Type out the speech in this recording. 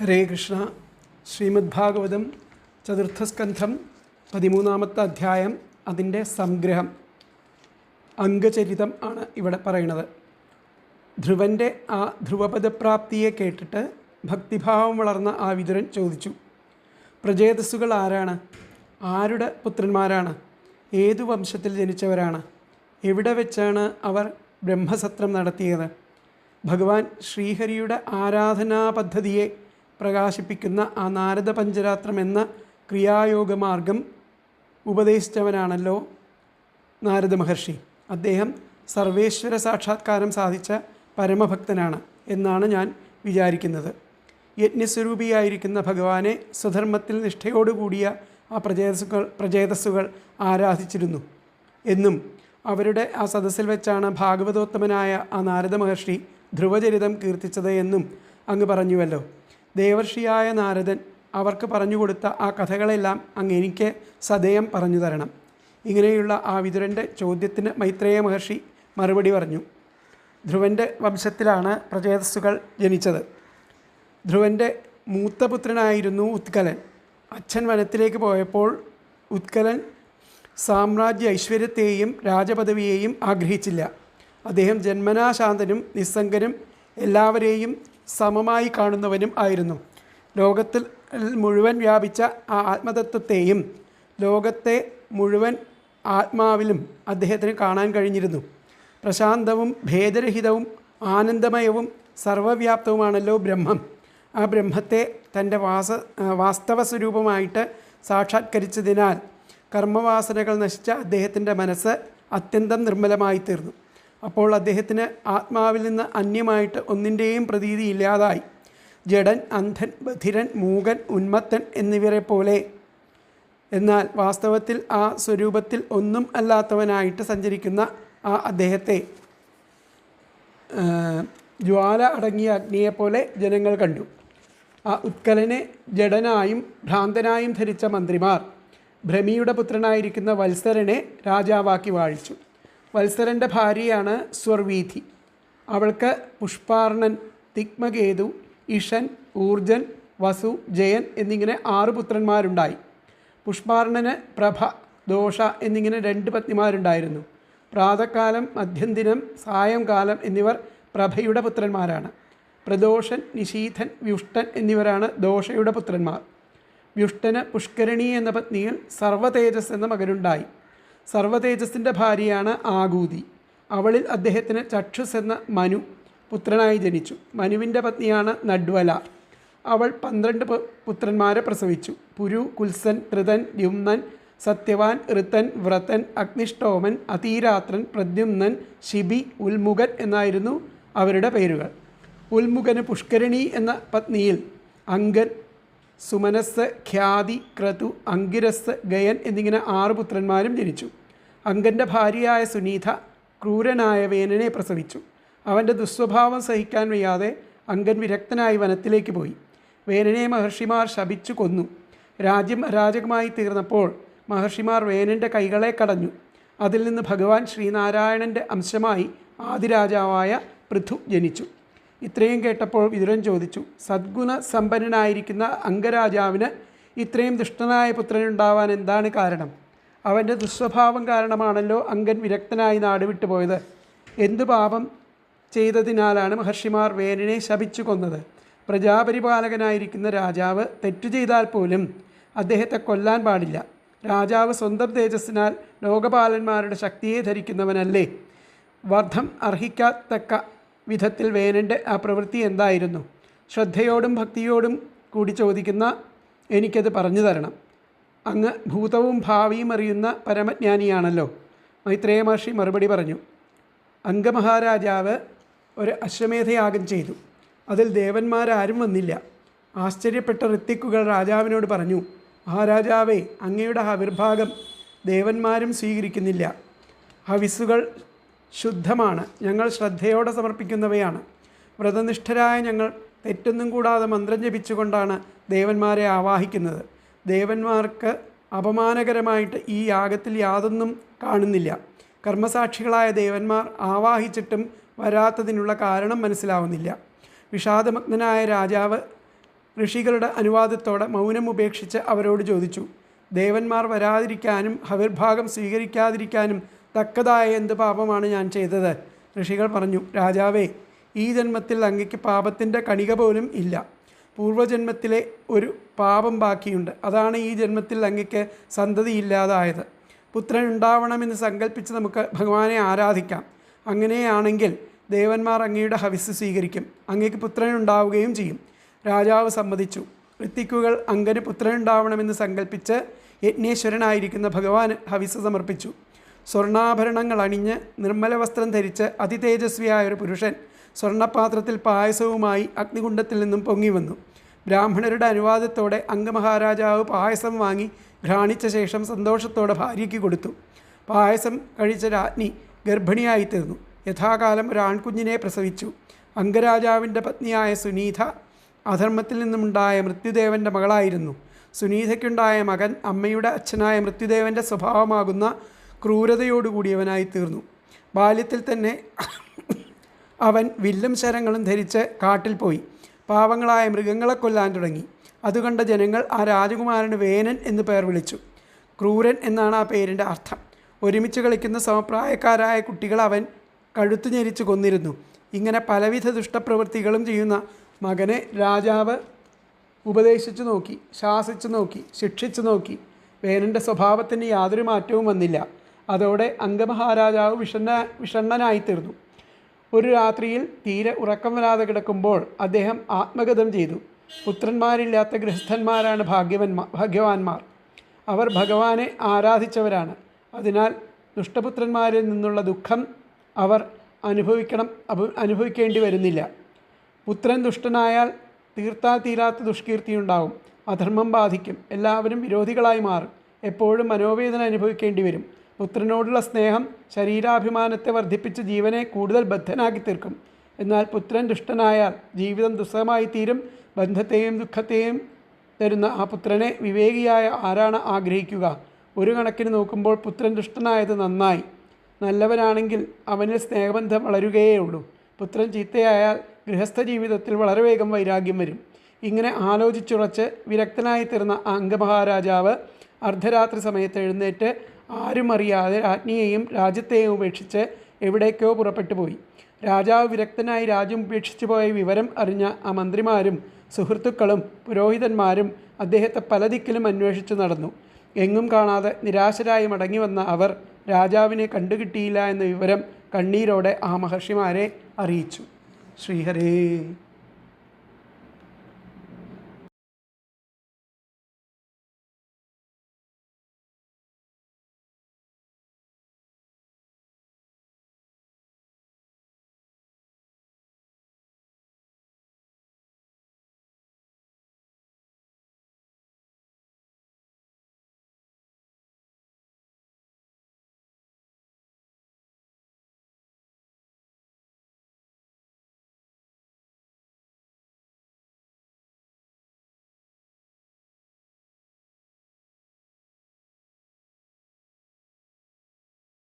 ഹരേ കൃഷ്ണ. ശ്രീമദ് ഭാഗവതം ചതുർത്ഥസ്കന്ധം പതിമൂന്നാമത്തെ അധ്യായം അതിന്റെ സംഗ്രഹം. അംഗചരിതം ആണ് ഇവിടെ പറയുന്നത്. ധ്രുവന്റെ ആ ധ്രുവപദപ്രാപ്തിയെ കേട്ടിട്ട് ഭക്തിഭാവം വളർന്ന ആ വിതുരൻ ചോദിച്ചു പ്രജേതസ്സുകൾ ആരാണ്? ആരുടെ പുത്രന്മാരാണ്? ഏതു വംശത്തിൽ ജനിച്ചവരാണ്? എവിടെ വെച്ചാണ് അവർ ബ്രഹ്മസത്രം നടത്തിയത്? ഭഗവാൻ ശ്രീഹരിയുടെ ആരാധനാ പദ്ധതിയെ പ്രകാശിപ്പിക്കുന്ന ആ നാരദ പഞ്ചരാത്രം എന്ന ക്രിയായോഗമാർഗം ഉപദേശിച്ചവനാണല്ലോ നാരദ മഹർഷി അദ്ദേഹം സർവേശ്വര സാക്ഷാത്കാരം സാധിച്ച പരമഭക്തനാണ് എന്നാണ് ഞാൻ വിചാരിക്കുന്നത്. യജ്ഞസ്വരൂപിയായിരിക്കുന്ന ഭഗവാനെ സ്വധർമ്മത്തിൽ നിഷ്ഠയോടുകൂടിയ ആ പ്രജേതസ്സുകൾ പ്രജേതസ്സുകൾ ആരാധിച്ചിരുന്നു. എന്നും അവരുടെ ആ സദസ്സിൽ വെച്ചാണ് ഭാഗവതോത്തമനായ ആ നാരദ മഹർഷി ധ്രുവചരിതം കീർത്തിച്ചത് എന്നും അങ്ങ് പറഞ്ഞുവല്ലോ. ദേവർഷിയായ നാരദൻ അവർക്ക് പറഞ്ഞുകൊടുത്ത ആ കഥകളെല്ലാം അങ്ങ് എനിക്ക് സദയം പറഞ്ഞു തരണം. ഇങ്ങനെയുള്ള ആ വിതുരന്റെ ചോദ്യത്തിന് മൈത്രേയ മഹർഷി മറുപടി പറഞ്ഞു. ധ്രുവന്റെ വംശത്തിലാണ് പ്രചേതസ്സുകൾ ജനിച്ചത്. ധ്രുവന്റെ മൂത്തപുത്രനായിരുന്നു ഉത്കലൻ. അച്ഛൻ വനത്തിലേക്ക് പോയപ്പോൾ ഉത്കലൻ സാമ്രാജ്യ ഐശ്വര്യത്തെയും രാജപദവിയെയും ആഗ്രഹിച്ചില്ല. അദ്ദേഹം ജന്മനാശാന്തനും നിസ്സംഗനും എല്ലാവരെയും സമമായി കാണുന്നവനും ആയിരുന്നു. ലോകത്തിൽ മുഴുവൻ വ്യാപിച്ച ആ ആത്മതത്വത്തെയും ലോകത്തെ മുഴുവൻ ആത്മാവിലും അദ്ദേഹത്തിന് കാണാൻ കഴിഞ്ഞിരുന്നു. പ്രശാന്തവും ഭേദരഹിതവും ആനന്ദമയവും സർവവ്യാപ്തവുമാണല്ലോ ബ്രഹ്മം. ആ ബ്രഹ്മത്തെ തന്റെ വാസ വാസ്തവ സ്വരൂപമായിട്ട് സാക്ഷാത്കരിച്ചതിനാൽ കർമ്മവാസനകൾ നശിച്ച അദ്ദേഹത്തിന്റെ മനസ്സ് അത്യന്തം നിർമ്മലമായി തീർന്നു അപ്പോൾ അദ്ദേഹത്തിന് ആത്മാവിൽ നിന്ന് അന്യമായിട്ട് ഒന്നിന്റെയും പ്രതീതി ഇല്ലാതായി. ജഡൻ അന്ധൻ ബധിരൻ മൂകൻ ഉന്മത്തൻ എന്നിവരെ പോലെ. എന്നാൽ വാസ്തവത്തിൽ ആ സ്വരൂപത്തിൽ ഒന്നും അല്ലാത്തവനായിട്ട് സഞ്ചരിക്കുന്ന ആ അദ്ദേഹത്തെ ജ്വാല അടങ്ങിയ അഗ്നിയെപ്പോലെ ജനങ്ങൾ കണ്ടു. ആ ഉത്കലനെ ജഡനായും ഭ്രാന്തനായും ധരിച്ച മന്ത്രിമാർ ഭ്രമിയുടെ പുത്രനായിരിക്കുന്ന വത്സരനെ രാജാവാക്കി വാഴിച്ചു. വത്സരന്റെ ഭാര്യയാണ് സ്വർവീഥി. അവൾക്ക് പുഷ്പാർണൻ തിക്മകേതു ഇഷൻ ഊർജൻ വസു ജയൻ എന്നിങ്ങനെ ആറ് പുത്രന്മാരുണ്ടായി. പുഷ്പാർണന് പ്രഭ ദോഷ എന്നിങ്ങനെ രണ്ട് പത്നിമാരുണ്ടായിരുന്നു. പ്രാതകാലം മധ്യന്തിനം സായംകാലം എന്നിവർ പ്രഭയുടെ പുത്രന്മാരാണ്. പ്രദോഷൻ നിശീഥൻ വ്യുഷ്ടൻ എന്നിവരാണ് ദോഷയുടെ പുത്രന്മാർ. വ്യുഷ്ടന് പുഷ്കരണി എന്ന പത്നിയിൽ സർവതേജസ് എന്ന മകനുണ്ടായി. സർവതേജസ്സിന്റെ ഭാര്യയാണ് ആകൂതി അവളിൽ അദ്ദേഹത്തിന് ചക്ഷുസ് എന്ന മനു പുത്രനായി ജനിച്ചു. മനുവിന്റെ പത്നിയാണ് നഡ്വല. അവൾ പന്ത്രണ്ട് പുത്രന്മാരെ പ്രസവിച്ചു. പുരു കുൽസൻ ത്രിതൻ ദ്യുമ്നൻ സത്യവാൻ ഋതൻ വ്രതൻ അഗ്നിഷ്ടോമൻ അതീരാത്രൻ പ്രദ്യുമ്നൻ ശിബി ഉൽമുഖൻ എന്നായിരുന്നു അവരുടെ പേരുകൾ. ഉൽമുഖന് പുഷ്കരണി എന്ന പത്നിയിൽ അങ്കൻ സുമനസ് ഖ്യാതി ക്രതു അങ്കിരസ് ഗയൻ എന്നിങ്ങനെ ആറ് പുത്രന്മാരും ജനിച്ചു. അങ്കന്റെ ഭാര്യയായ സുനീത ക്രൂരനായ വേനനെ പ്രസവിച്ചു. അവന്റെ ദുസ്വഭാവം സഹിക്കാൻ വയ്യാതെ അങ്കൻ വിരക്തനായി വനത്തിലേക്ക് പോയി. വേനനെ മഹർഷിമാർ ശപിച്ചു കൊന്നു. രാജ്യം അരാജകമായി തീർന്നപ്പോൾ മഹർഷിമാർ വേനന്റെ കൈകളെ കടഞ്ഞു. അതിൽ നിന്ന് ഭഗവാൻ ശ്രീനാരായണന്റെ അംശമായി ആദിരാജാവായ പൃഥു ജനിച്ചു. ഇത്രയും കേട്ടപ്പോൾ വിതുരൻ ചോദിച്ചു സദ്ഗുണ സമ്പന്നനായിരിക്കുന്ന അംഗരാജാവിന് ഇത്രയും ദുഷ്ടനായ പുത്രനുണ്ടാവാൻ എന്താണ് കാരണം? അവന്റെ ദുസ്വഭാവം കാരണമാണല്ലോ അങ്കൻ വിരക്തനായി നാട് വിട്ടുപോയത്. എന്തു പാപം ചെയ്തതിനാലാണ് മഹർഷിമാർ വേനനെ ശപിച്ചു കൊന്നത്. പ്രജാപരിപാലകനായിരിക്കുന്ന രാജാവ് തെറ്റു ചെയ്താൽ പോലും അദ്ദേഹത്തെ കൊല്ലാൻ പാടില്ല. രാജാവ് സ്വന്തം തേജസ്സിനാൽ ലോകപാലന്മാരുടെ ശക്തിയെ ധരിക്കുന്നവനല്ലേ. വർദ്ധം അർഹിക്കത്തക്ക വിധത്തിൽ വേനന്റെ ആ പ്രവൃത്തി എന്തായിരുന്നു? ശ്രദ്ധയോടും ഭക്തിയോടും കൂടി ചോദിക്കുന്ന എനിക്കത് പറഞ്ഞു തരണം. അങ്ങ് ഭൂതവും ഭാവിയും അറിയുന്ന പരമജ്ഞാനിയാണല്ലോ. മൈത്രേയ മഹർഷി മറുപടി പറഞ്ഞു അംഗമഹാരാജാവ് ഒരു അശ്വമേധയാഗം ചെയ്തു. അതിൽ ദേവന്മാരാരും വന്നില്ല. ആശ്ചര്യപ്പെട്ട ഋത്തിക്കുകൾ രാജാവിനോട് പറഞ്ഞു മഹാരാജാവേ അങ്ങയുടെ ആവിർഭാഗം ദേവന്മാരും സ്വീകരിക്കുന്നില്ല. ഹവിസുകൾ ശുദ്ധമാണ് ഞങ്ങൾ ശ്രദ്ധയോടെ സമർപ്പിക്കുന്നവയാണ്. വ്രതനിഷ്ഠരായ ഞങ്ങൾ തെറ്റൊന്നും കൂടാതെ മന്ത്രം ജപിച്ചുകൊണ്ടാണ് ദേവന്മാരെ ആവാഹിക്കുന്നത്. ദേവന്മാർക്ക് അപമാനകരമായിട്ട് ഈ യാഗത്തിൽ യാതൊന്നും കാണുന്നില്ല. കർമ്മസാക്ഷികളായ ദേവന്മാർ ആവാഹിച്ചിട്ടും വരാത്തതിനുള്ള കാരണം മനസ്സിലാവുന്നില്ല. വിഷാദമഗ്നനായ രാജാവ് ഋഷികളുടെ അനുവാദത്തോടെ മൗനം ഉപേക്ഷിച്ച് അവരോട് ചോദിച്ചു ദേവന്മാർ വരാതിരിക്കാനും ഹവിർഭാഗം സ്വീകരിക്കാതിരിക്കാനും തക്കതായ എന്ത് പാപമാണ് ഞാൻ ചെയ്തത്? ഋഷികൾ പറഞ്ഞു രാജാവേ ഈ ജന്മത്തിൽ അങ്ങയ്ക്ക് പാപത്തിന്റെ കണിക പോലും ഇല്ല. പൂർവജന്മത്തിലെ ഒരു പാപം ബാക്കിയുണ്ട്. അതാണ് ഈ ജന്മത്തിൽ അങ്ങക്ക് സന്തതി ഇല്ലാതായത് പുത്രൻ ഉണ്ടാവണമെന്ന് സങ്കല്പിച്ച് നമുക്ക് ഭഗവാനെ ആരാധിക്കാം. അങ്ങനെയാണെങ്കിൽ ദേവന്മാർ അങ്ങയുടെ ഹവിസ് സ്വീകരിക്കും. അങ്ങക്ക് പുത്രൻ ഉണ്ടാവുകയും ചെയ്യും. രാജാവ് സമ്മതിച്ചു. ഋത്തിക്കുകൾ അങ്കന് പുത്രൻ ഉണ്ടാവണമെന്ന് സങ്കല്പിച്ച് യജ്ഞേശ്വരനായിരിക്കുന്ന ഭഗവാൻ ഹവിസ് സമർപ്പിച്ചു. സ്വർണാഭരണങ്ങൾ അണിഞ്ഞ് നിർമ്മല വസ്ത്രം ധരിച്ച് അതിതേജസ്വിയായ ഒരു പുരുഷൻ സ്വർണപാത്രത്തിൽ പായസവുമായി അഗ്നികുണ്ഡത്തിൽ നിന്നും പൊങ്ങി വന്നു. ബ്രാഹ്മണരുടെ അനുവാദത്തോടെ അംഗമഹാരാജാവ് പായസം വാങ്ങി ഘ്രാണിച്ച ശേഷം സന്തോഷത്തോടെ ഭാര്യയ്ക്ക് കൊടുത്തു. പായസം കഴിച്ച രാജ്ഞി ഗർഭിണിയായി തീർന്നു. യഥാകാലം ഒരു ആൺകുഞ്ഞിനെ പ്രസവിച്ചു. അംഗരാജാവിന്റെ പത്നിയായ സുനീത അധർമ്മത്തിൽ നിന്നുമുണ്ടായ മൃത്യുദേവന്റെ മകളായിരുന്നു. സുനീതയ്ക്കുണ്ടായ മകൻ അമ്മയുടെ അച്ഛനായ മൃത്യുദേവന്റെ സ്വഭാവമാകുന്ന ക്രൂരതയോടുകൂടിയവനായി തീർന്നു. ബാല്യത്തിൽ തന്നെ അവൻ വില്ലും ശരങ്ങളും ധരിച്ച് കാട്ടിൽ പോയി. പാവങ്ങളായ മൃഗങ്ങളെ കൊല്ലാൻ തുടങ്ങി. അതുകണ്ട ജനങ്ങൾ ആ രാജകുമാരന് വേനൻ എന്ന് പേർ വിളിച്ചു. ക്രൂരൻ എന്നാണ് ആ പേരിന്റെ അർത്ഥം. ഒരുമിച്ച് കളിക്കുന്ന സമപ്രായക്കാരായ കുട്ടികൾ അവൻ കഴുത്തു ഞെരിച്ച് കൊന്നിരുന്നു. ഇങ്ങനെ പലവിധ ദുഷ്ടപ്രവൃത്തികളും ചെയ്യുന്ന മകനെ രാജാവ് ഉപദേശിച്ചു നോക്കി ശാസിച്ചു നോക്കി ശിക്ഷിച്ചു നോക്കി. വേനന്റെ സ്വഭാവത്തിന് യാതൊരു മാറ്റവും വന്നില്ല. അതോടെ അംഗമഹാരാജാവ് വിഷണ്ണ വിഷണ്ണനായിത്തീർന്നു. ഒരു രാത്രിയിൽ തീരെ ഉറക്കം വരാതെ കിടക്കുമ്പോൾ അദ്ദേഹം ആത്മഗതം ചെയ്തു. പുത്രന്മാരില്ലാത്ത ഗൃഹസ്ഥന്മാരാണ് ഭാഗ്യവന്മാർ ഭാഗ്യവാന്മാർ. അവർ ഭഗവാനെ ആരാധിച്ചവരാണ്. അതിനാൽ ദുഷ്ടപുത്രന്മാരിൽ നിന്നുള്ള ദുഃഖം അവർ അനുഭവിക്കണം അനുഭവിക്കേണ്ടി വരുന്നില്ല. പുത്രൻ ദുഷ്ടനായാൽ തീർത്താൽ തീരാത്ത ദുഷ്കീർത്തി ദുഷ്കീർത്തിയുണ്ടാവും അധർമ്മം ബാധിക്കും. എല്ലാവരും വിരോധികളായി മാറും. എപ്പോഴും മനോവേദന അനുഭവിക്കേണ്ടി വരും. പുത്രനോടുള്ള സ്നേഹം ശരീരാഭിമാനത്തെ വർദ്ധിപ്പിച്ച് ജീവനെ കൂടുതൽ ബദ്ധനാക്കി തീർക്കും എന്നാൽ പുത്രൻ ദുഷ്ടനായാൽ ജീവിതം ദുസ്സഹമായി തീരും ബന്ധത്തെയും ദുഃഖത്തെയും തരുന്ന ആ പുത്രനെ വിവേകിയായ ആരാണ് ആഗ്രഹിക്കുക? ഒരു കണക്കിന് നോക്കുമ്പോൾ പുത്രൻ ദുഷ്ടനായത് നന്നായി. നല്ലവനാണെങ്കിൽ അവനിൽ സ്നേഹബന്ധം വളരുകയേ ഉള്ളൂ പുത്രൻ ചീത്തയായാൽ ഗൃഹസ്ഥ ജീവിതത്തിൽ വളരെ വേഗം വൈരാഗ്യം വരും. ഇങ്ങനെ ആലോചിച്ചുറച്ച് വിരക്തനായി തീർന്ന അംഗമഹാരാജാവ് അർദ്ധരാത്രി സമയത്ത് എഴുന്നേറ്റ് ആരും അറിയാതെ രാജ്ഞിയെയും രാജ്യത്തെയും ഉപേക്ഷിച്ച് എവിടേക്കോ പുറപ്പെട്ടു പോയി രാജാവ് വിരക്തനായി രാജ്യം ഉപേക്ഷിച്ചു പോയ വിവരം അറിഞ്ഞ ആ മന്ത്രിമാരും സുഹൃത്തുക്കളും പുരോഹിതന്മാരും അദ്ദേഹത്തെ പല ദിക്കിലും അന്വേഷിച്ചു നടന്നു. എങ്ങും കാണാതെ നിരാശരായി മടങ്ങി വന്ന അവർ രാജാവിനെ കണ്ടുകിട്ടിയില്ല എന്ന വിവരം കണ്ണീരോടെ ആ മഹർഷിമാരെ അറിയിച്ചു. ശ്രീഹരേ.